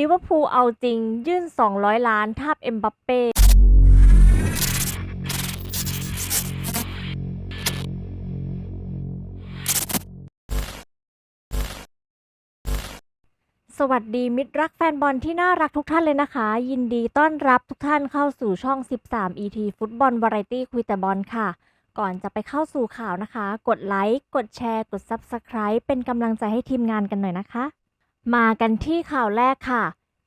ลิเวอร์พูลเอาจริง ยื่น 200 ล้านทาบเอ็มบัปเป้สวัสดีมิตรรักแฟนบอลที่น่ารักทุกท่านเลยนะคะ ยินดีต้อนรับทุกท่านเข้าสู่ช่อง 13 ET ฟุตบอลวาไรตี้คุยแต่บอลค่ะ ก่อนจะไปเข้าสู่ข่าวนะคะ กดไลค์ กดแชร์ กด Subscribe เป็นกำลังใจให้ทีมงานกันหน่อยนะคะ มากันที่ข่าวแรกค่ะ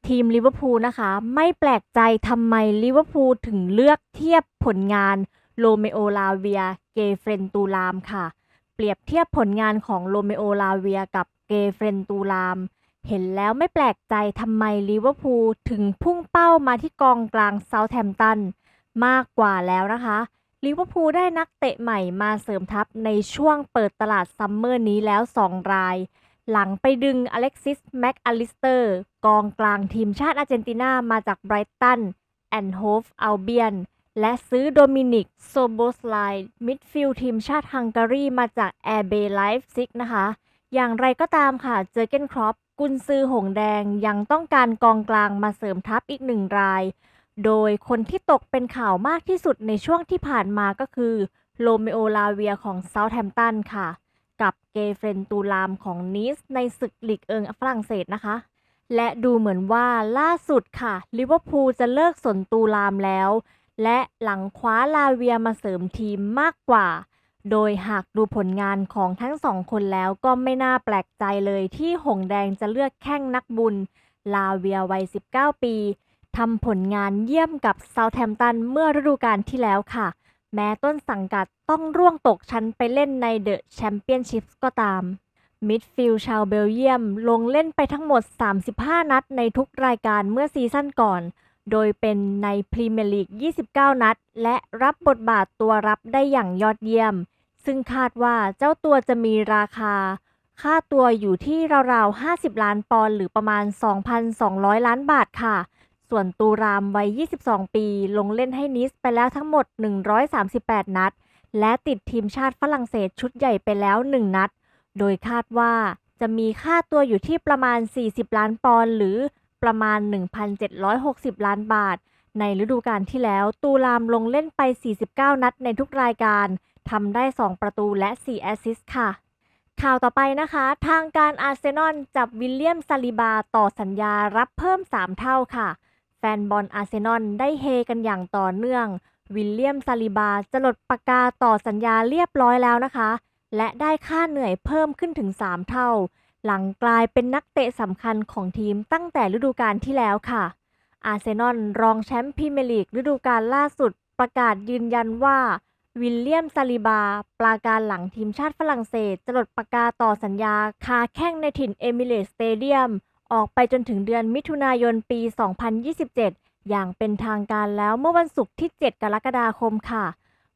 ทีมลิเวอร์พูลนะคะ ไม่แปลกใจทำไมลิเวอร์พูลถึงเลือกเทียบผลงานโรเมโอลาเวีย เกเฟรนตูลามค่ะ เปรียบเทียบผลงานของโรเมโอลาเวียกับเกเฟรนตูลาม เห็นแล้วไม่แปลกใจทำไมลิเวอร์พูลถึงพุ่งเป้ามาที่กองกลางเซาท์แฮมป์ตันมากกว่าแล้วนะคะลิเวอร์พูลได้นักเตะใหม่มาเสริมทัพในช่วงเปิดตลาดซัมเมอร์นี้แล้ว 2 ราย หลังไปดึงอเล็กซิสแม็กอลิสเตอร์กองกลางทีมชาติอาร์เจนตินามาจากไบรตันแอนโฮฟอัลเบียนและซื้อโดมินิกโซโบสไลด์มิดฟิลด์ทีมชาติฮังการีมาจากแอร์เบย์ไลฟ์ซิกนะคะ อย่างไรก็ตามค่ะเจอเกนครอปกุนซือหงแดงยังต้องการกองกลางมาเสริมทัพอีกหนึ่งราย โดยคนที่ตกเป็นข่าวมากที่สุดในช่วงที่ผ่านมาก็คือโรเมโอลาเวียของเซาท์แฮมป์ตันค่ะ กับเกเฟรนตูลามของนิสในศึกลีกเอิงฝรั่งเศสนะคะ และดูเหมือนว่าล่าสุดค่ะลิเวอร์พูลจะเลิกสนตูลามแล้ว และหลังคว้าลาเวียมาเสริมทีมมากกว่า โดยหากดูผลงานของทั้งสองคนแล้วก็ไม่น่าแปลกใจเลยที่หงแดงจะเลือกแข้งนักบุญ ลาเวียวัย 19 ปีทำผลงานเยี่ยมกับเซาท์แฮมป์ตันเมื่อฤดูกาลที่แล้วค่ะ แม้ต้นสังกัดต้องร่วงตกชั้นไปเล่นในเดอะแชมเปี้ยนชิพก็ตาม มิดฟิลด์ชาวเบลเยียมลงเล่นไปทั้งหมด 35 นัดในทุกรายการเมื่อซีซั่นก่อน โดยเป็นในพรีเมียร์ลีก 29 นัด และรับบทบาทตัวรับได้อย่างยอดเยี่ยม ซึ่งคาดว่าเจ้าตัวจะมีราคา ค่าตัวอยู่ที่ราวๆ 50 ล้านปอนด์หรือประมาณ 2,200 ล้านบาทค่ะ ส่วนตูรามวัย 22 ปี ลงเล่นให้นิสไปแล้วทั้งหมด 138 นัด และติดทีมชาติฝรั่งเศสชุดใหญ่ไปแล้ว 1 นัด โดยคาดว่าจะมีค่าตัวอยู่ที่ประมาณ 40 ล้านปอนด์หรือประมาณ 1,760 ล้านบาท ในฤดูกาลที่แล้ว ตูรามลงเล่นไป 49 นัดในทุกรายการทำได้ 2 ประตูและ 4 แอสซิสต์ค่ะ ข่าวต่อไปนะคะ ทางการอาร์เซนอลจับวิลเลียมซาลิบาต่อสัญญารับเพิ่ม 3 เท่าค่ะ ฟนบอลอาร์เซนอลได้เฮกันอย่างต่อเนื่อง วิลเลียมซาลิบาจะหลดปากกาต่อสัญญาเรียบร้อยแล้วนะคะ และได้ค่าเหนื่อยเพิ่มขึ้นถึง 3 เท่า หลังกลายเป็นนักเตะสำคัญของทีมตั้งแต่ฤดูกาลที่แล้วค่ะ อาร์เซนอลรองแชมป์พรีเมียร์ลีกฤดูกาลล่าสุด ประกาศยืนยันว่า วิลเลียมซาลิบา ปราการหลังทีมชาติฝรั่งเศสจะหลดปากกาต่อสัญญาคาแข้งในถิ่นเอมิเรตสเตเดียม ออกไปจนถึงเดือนมิถุนายนปี 2027 อย่างเป็นทางการแล้วเมื่อวันศุกร์ที่ 7 กรกฎาคมค่ะ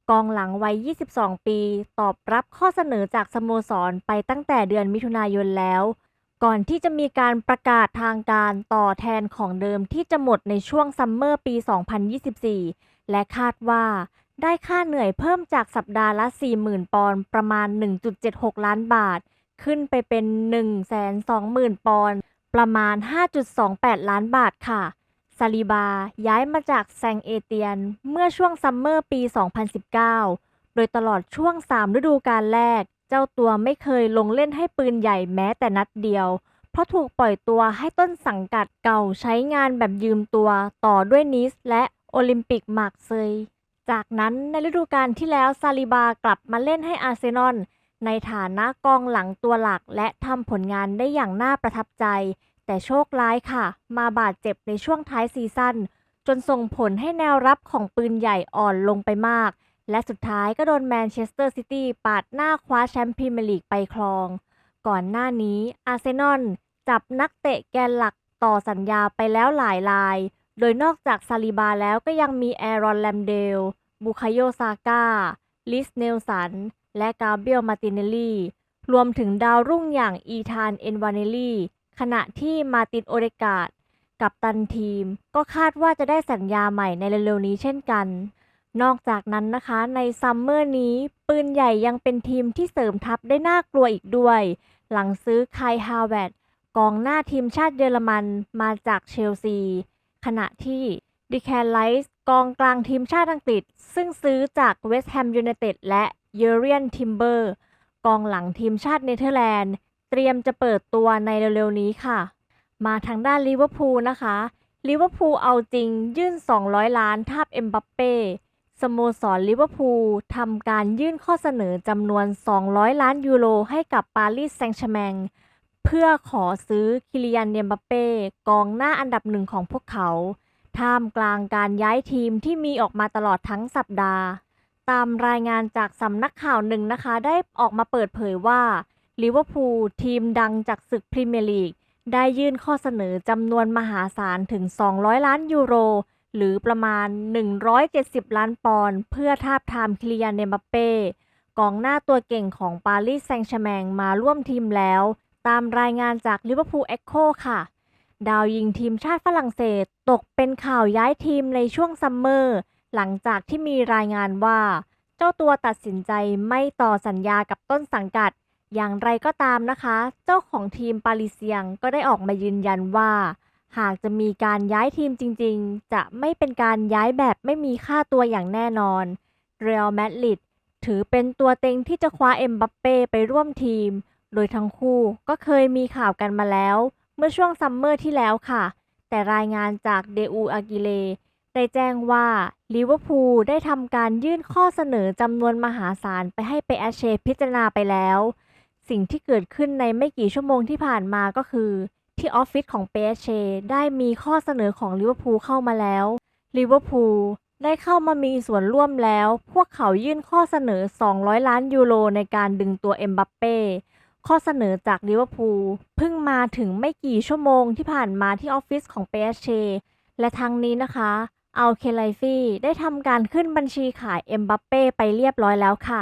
กองหลังวัย 22 ปี ตอบรับข้อเสนอจากสโมสรไปตั้งแต่เดือนมิถุนายนแล้ว ก่อนที่จะมีการประกาศทางการต่อแทนของเดิมที่จะหมดในช่วงซัมเมอร์ปี 2024 และคาดว่าได้ค่าเหนื่อยเพิ่มจากสัปดาห์ละ 40,000 ปอนด์ประมาณ 1.76 ล้านบาท ขึ้นไปเป็น 120,000 ปอนด์ ประมาณ 5.28 ล้านบาทค่ะ ซาลิบาย้ายมาจากแซงเอเตียนเมื่อช่วงซัมเมอร์ปี 2019 โดยตลอดช่วง 3 ฤดูกาลแรก เจ้าตัวไม่เคยลงเล่นให้ปืนใหญ่แม้แต่นัดเดียว เพราะถูกปล่อยตัวให้ต้นสังกัดเก่าใช้งานแบบยืมตัวต่อด้วยนิสและโอลิมปิกมาร์กเซย จากนั้นในฤดูกาลที่แล้วซาลิบากลับมาเล่นให้อาร์เซนอล ในฐานะกองหลังตัวหลักและทำผลงานได้อย่างน่าประทับใจ แต่โชคร้ายค่ะ มาบาดเจ็บในช่วงท้ายซีซั่นจนส่งผลให้แนวรับของปืนใหญ่อ่อนลงไปมาก และสุดท้ายก็โดนแมนเชสเตอร์ซิตี้ปาดหน้าคว้าแชมป์พรีเมียร์ลีกไปครอง ก่อนหน้านี้อาร์เซนอลจับนักเตะแกนหลักต่อสัญญาไปแล้วหลายราย โดยนอกจากซาลิบาแล้วก็ยังมีแอรอนแลมเดล บุคาโยซาก้า ลิสเนลสัน และกาเบียลมาติเนลลีรวมถึงดาวรุ่งอย่างอีธานเอ็นวานเนลลีขณะที่มาตินโอเดกาดกับตันทีม ก็คาดว่าจะได้สัญญาใหม่ในเร็วๆนี้เช่นกัน นอกจากนั้นนะคะในซัมเมอร์นี้ ปืนใหญ่ยังเป็นทีมที่เสริมทัพได้น่ากลัวอีกด้วย หลังซื้อไคลฮาวเวตกองหน้าทีมชาติเยอรมันมาจากเชลซี ขณะที่ดิแคนไลส์กองกลางทีมชาติอังกฤษ ซึ่งซื้อจากเวสต์แฮมยูไนเต็ดและ เยเรียนทิมเบอร์กองหลังทีมชาติเนเธอร์แลนด์ เตรียมจะเปิดตัวในเร็วๆนี้ค่ะ มาทางด้านลิเวอร์พูลนะคะลิเวอร์พูลเอาจริงยื่น 200 ล้านทาบเอ็มบัปเป้สโมสรลิเวอร์พูลทำการยื่นข้อเสนอจำนวน 200 ล้านยูโรให้กับปารีสแซงต์แชร์แมงเพื่อขอซื้อคิลิยันเนมบัปเป้กองหน้าอันดับหนึ่งของพวกเขา ท่ามกลางการย้ายทีมที่มีออกมาตลอดทั้งสัปดาห์ ตามรายงานจากสำนักข่าวหนึ่งนะคะ ได้ออกมาเปิดเผยว่าลิเวอร์พูลทีมดังจากศึกพรีเมียร์ลีก ได้ยื่นข้อเสนอจำนวนมหาศาลถึง 200 ล้านยูโร หรือประมาณ 170 ล้านปอนด์เพื่อทาบทามคลิยันเนมเป้กองหน้าตัวเก่งของปารีสแซงต์แชร์แมงมาร่วมทีมแล้ว ตามรายงานจากลิเวอร์พูลเอ็กโคค่ะ ดาวยิงทีมชาติฝรั่งเศสตกเป็นข่าวย้ายทีมในช่วงซัมเมอร์ หลังจากที่มีรายงานว่า เจ้าตัวตัดสินใจไม่ต่อสัญญากับต้นสังกัด อย่างไรก็ตามนะคะ เจ้าของทีมปารีเซียงก็ได้ออกมายืนยันว่า หากจะมีการย้ายทีมจริงๆ จะไม่เป็นการย้ายแบบไม่มีค่าตัวอย่างแน่นอนเรอัลมาดริดถือเป็นตัวเต็งที่จะคว้าเอ็มบัปเป้ไปร่วมทีม โดยทั้งคู่ก็เคยมีข่าวกันมาแล้ว เมื่อช่วงซัมเมอร์ที่แล้วค่ะ แต่รายงานจากเดอูอากิเล ได้แจ้งว่าลิเวอร์พูลได้ทำการยื่นข้อเสนอจำนวนมหาศาลไปให้เปแอเชพิจารณาไปแล้ว สิ่งที่เกิดขึ้นในไม่กี่ชั่วโมงที่ผ่านมาก็คือ ที่ออฟฟิศของเปอเชได้มีข้อเสนอของลิเวอร์พูลเข้ามาแล้วลิเวอร์พูลได้เข้ามามีส่วนร่วมแล้ว พวกเขายื่นข้อเสนอ 200 ล้านยูโรในการดึงตัวเอ็มบัปเป้ ข้อเสนอจากลิเวอร์พูลเพิ่งมาถึงไม่กี่ชั่วโมงที่ผ่านมาที่ออฟฟิศของเปเชและทางนี้นะคะ อาเคไลฟี่ได้ทำการขึ้นบัญชีขายเอ็มบัปเป้ไปเรียบร้อยแล้วค่ะ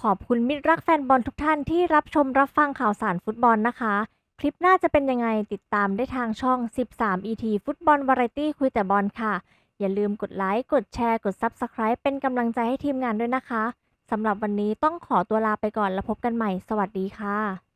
ขอบคุณมิตรรักแฟนบอลทุกท่านที่รับชมรับฟังข่าวสารฟุตบอลนะคะ คลิปหน้าจะเป็นยังไงติดตามได้ทางช่อง 13 ET ฟุตบอลวาไรตี้คุยแต่บอลค่ะ อย่าลืมกดไลค์ กดแชร์ กด Subscribe เป็นกำลังใจให้ทีมงานด้วยนะคะสำหรับวันนี้ต้องขอตัวลาไปก่อนแล้วพบกันใหม่ สวัสดีค่ะ